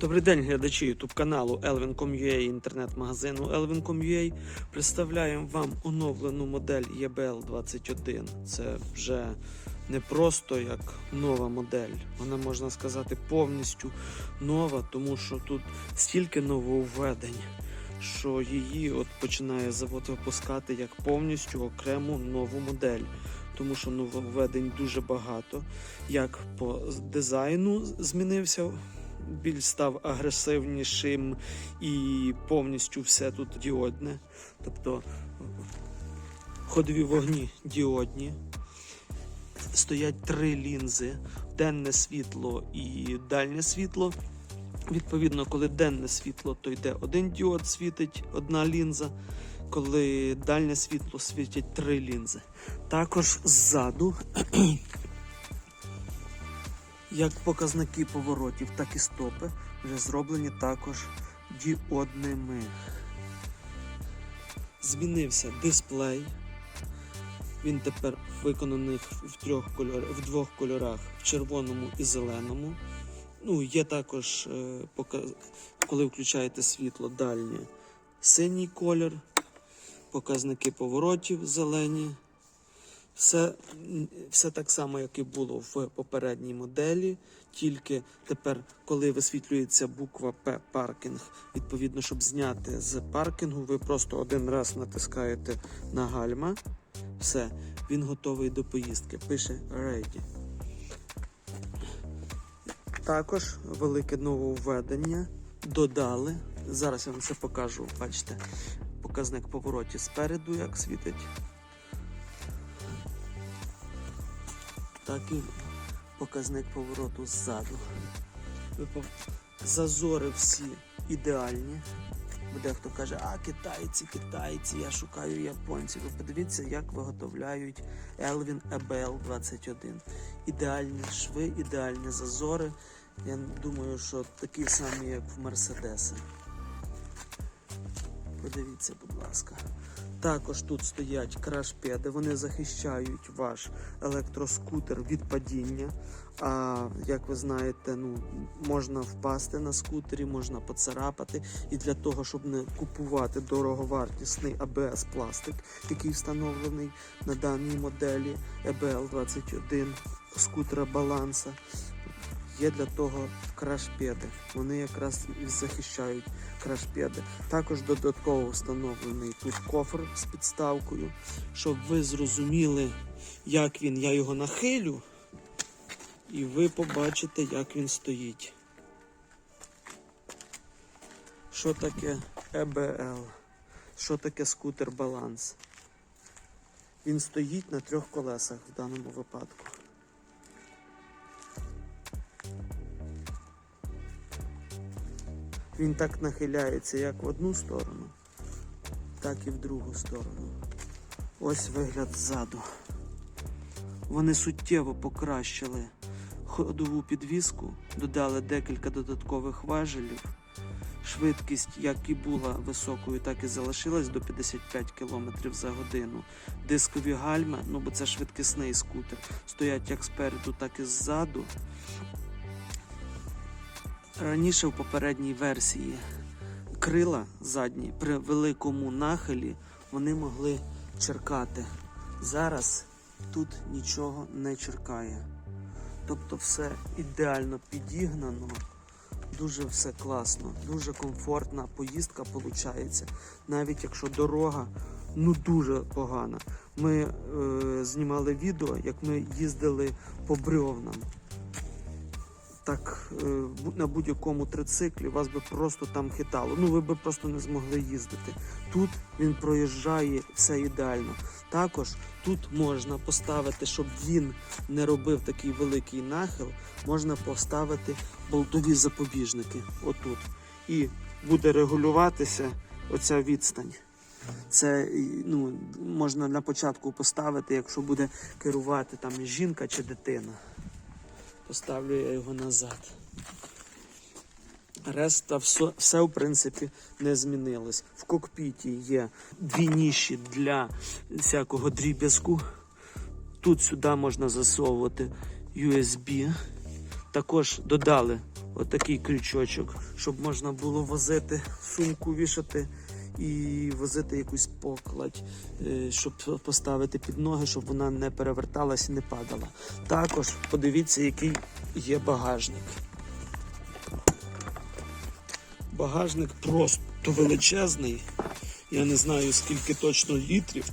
Добрий день, глядачі YouTube каналу Elvin.com.ua інтернет-магазину Elvin.com.ua. Представляємо вам оновлену модель EBL21. Це вже не просто як нова модель, вона можна сказати повністю нова, тому що тут стільки нововведень, що її от починає завод випускати як повністю окрему нову модель. Тому що нововведень дуже багато. Як по дизайну змінився більш став агресивнішим і повністю все тут діодне. Тобто ходові вогні діодні. Стоять три лінзи: денне світло і дальнє світло. Відповідно, коли денне світло, то йде один діод, світить одна лінза. Коли дальнє світло світять три лінзи. Також ззаду як показники поворотів, так і стопи вже зроблені також діодними. Змінився дисплей. Він тепер виконаний в, трьох кольор... в двох кольорах в червоному і зеленому. Ну, є також, е, коли включаєте світло дальнє, синій колір, показники поворотів зелені. Все, все так само, як і було в попередній моделі, тільки тепер, коли висвітлюється буква П паркінг, відповідно, щоб зняти з паркінгу, ви просто один раз натискаєте на гальма. Все, він готовий до поїздки. Пише Ready. Також велике нововведення додали. Зараз я вам це покажу. Бачите, показник поворотів спереду, як світить. Так і показник повороту ззаду. Зазори всі ідеальні. Дехто каже, а китайці, китайці, я шукаю японців. Ви подивіться, як виготовляють Elvin EBL 21. Ідеальні шви, ідеальні зазори. Я думаю, що такі самі, як в Мерседеса. Подивіться, будь ласка. Також тут стоять крашпеди, вони захищають ваш електроскутер від падіння. А як ви знаєте, ну можна впасти на скутері, можна поцарапати. І для того, щоб не купувати дороговартісний АБС пластик, який встановлений на даній моделі EBL 21 скутера баланса. Є для того крашпеди. Вони якраз захищають крашпеди. Також додатково встановлений тут кофр з підставкою, щоб ви зрозуміли, як він. Я його нахилю, і ви побачите, як він стоїть. Що таке EBL? Що таке скутер баланс? Він стоїть на трьох колесах в даному випадку. Він так нахиляється як в одну сторону, так і в другу сторону. Ось вигляд ззаду. Вони суттєво покращили ходову підвіску, додали декілька додаткових важелів. Швидкість, як і була високою, так і залишилась до 55 км за годину. Дискові гальма, ну бо це швидкісний скутер, стоять як спереду, так і ззаду. Раніше в попередній версії крила задні при великому нахилі вони могли черкати. Зараз тут нічого не черкає. Тобто все ідеально підігнано, дуже все класно, дуже комфортна поїздка виходить. Навіть якщо дорога ну дуже погана. Ми е, знімали відео, як ми їздили по брьовнам так е, на будь-якому трициклі вас би просто там хитало. Ну ви би просто не змогли їздити. Тут він проїжджає все ідеально. Також тут можна поставити, щоб він не робив такий великий нахил, можна поставити болтові запобіжники отут. І буде регулюватися оця відстань. Це ну, можна на початку поставити, якщо буде керувати там жінка чи дитина. Поставлю я його назад. Решта все, все, в принципі, не змінилось. В кокпіті є дві ніші для всякого дріб'язку. Тут сюди можна засовувати USB. Також додали отакий крючочок, щоб можна було возити сумку, вішати і возити якусь покладь, е, щоб поставити під ноги, щоб вона не переверталась і не падала. Також подивіться, який є багажник. Багажник просто величезний. Я не знаю скільки точно літрів.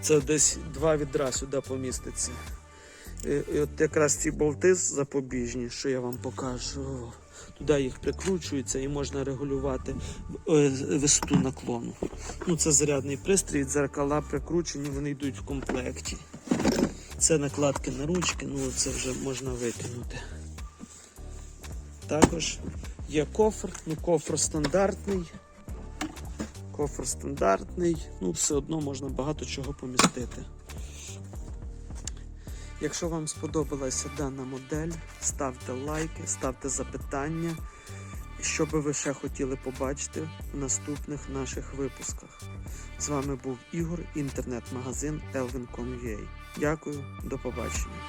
Це десь два відра сюди поміститься. І, і от якраз ці болти запобіжні, що я вам покажу. Туди їх прикручується і можна регулювати е, висоту наклону. Ну, це зарядний пристрій, дзеркала прикручені, вони йдуть в комплекті. Це накладки на ручки, ну це вже можна викинути. Також є кофр, ну кофр стандартний. Кофр стандартний, ну все одно можна багато чого помістити. Якщо вам сподобалася дана модель, ставте лайки, ставте запитання, що би ви ще хотіли побачити в наступних наших випусках. З вами був Ігор, інтернет-магазин Elvin.com.ua. Дякую, до побачення.